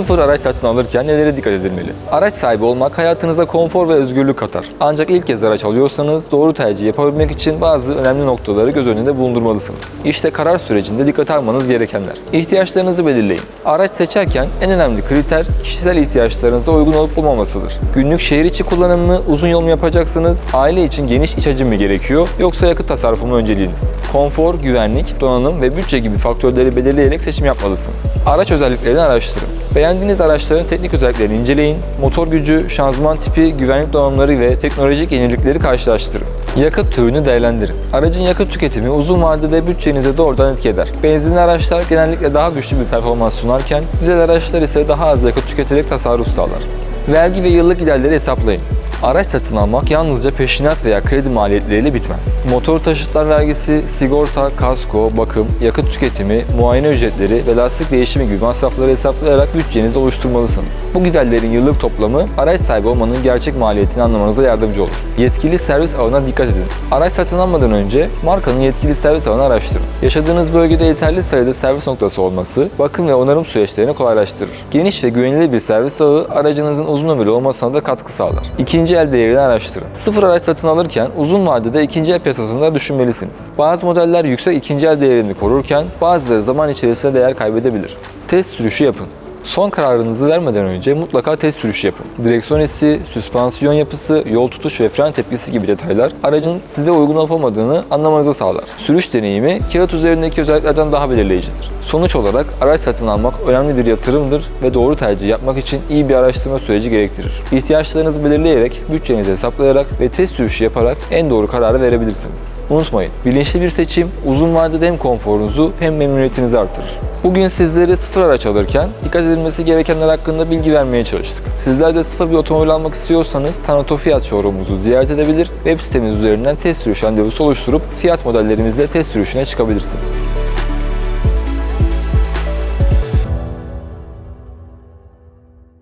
Sıfır araç satın alırken nelere dikkat edilmeli? Araç sahibi olmak hayatınıza konfor ve özgürlük katar. Ancak ilk kez araç alıyorsanız doğru tercih yapabilmek için bazı önemli noktaları göz önünde bulundurmalısınız. İşte karar sürecinde dikkat almanız gerekenler. İhtiyaçlarınızı belirleyin. Araç seçerken en önemli kriter kişisel ihtiyaçlarınıza uygun olup olmamasıdır. Günlük şehir içi kullanım mı, uzun yol mu yapacaksınız? Aile için geniş iç hacim mi gerekiyor yoksa yakıt tasarrufu mu önceliğiniz? Konfor, güvenlik, donanım ve bütçe gibi faktörleri belirleyerek seçim yapmalısınız. Araç özelliklerini araştırın. Beğendiğiniz araçların teknik özelliklerini inceleyin. Motor gücü, şanzıman tipi, güvenlik donanımları ve teknolojik yenilikleri karşılaştırın. Yakıt türünü değerlendirin. Aracın yakıt tüketimi uzun vadede bütçenize doğrudan etki eder. Benzinli araçlar genellikle daha güçlü bir performans sunarken dizel araçlar ise daha az yakıt tüketerek tasarruf sağlar. Vergi ve yıllık giderleri hesaplayın. Araç satın almak yalnızca peşinat veya kredi maliyetleriyle bitmez. Motor taşıtlar vergisi, sigorta, kasko, bakım, yakıt tüketimi, muayene ücretleri ve lastik değişimi gibi masrafları hesaplayarak bütçenizi oluşturmalısınız. Bu giderlerin yıllık toplamı araç sahibi olmanın gerçek maliyetini anlamanıza yardımcı olur. Yetkili servis ağına dikkat edin. Araç satın almadan önce markanın yetkili servis ağını araştırın. Yaşadığınız bölgede yeterli sayıda servis noktası olması bakım ve onarım süreçlerini kolaylaştırır. Geniş ve güvenilir bir servis ağı aracınızın uzun ömürlü olmasına da katkı sağlar. İkinci el değerini araştırın. Sıfır araç satın alırken uzun vadede ikinci el piyasasında düşünmelisiniz. Bazı modeller yüksek ikinci el değerini korurken bazıları zaman içerisinde değer kaybedebilir. Test sürüşü yapın. Son kararınızı vermeden önce mutlaka test sürüşü yapın. Direksiyon hissi, süspansiyon yapısı, yol tutuş ve fren tepkisi gibi detaylar aracın size uygun olup olmadığını anlamanızı sağlar. Sürüş deneyimi kağıt üzerindeki özelliklerden daha belirleyicidir. Sonuç olarak araç satın almak önemli bir yatırımdır ve doğru tercih yapmak için iyi bir araştırma süreci gerektirir. İhtiyaçlarınızı belirleyerek, bütçenizi hesaplayarak ve test sürüşü yaparak en doğru kararı verebilirsiniz. Unutmayın, bilinçli bir seçim uzun vadede hem konforunuzu hem memnuniyetinizi artırır. Bugün sizlere sıfır araç alırken dikkat edilmesi gerekenler hakkında bilgi vermeye çalıştık. Sizler de sıfır bir otomobil almak istiyorsanız Tanato Fiyat Showroom'umuzu ziyaret edebilir, web sitemiz üzerinden test sürüş randevusu oluşturup fiyat modellerimizle test sürüşüne çıkabilirsiniz.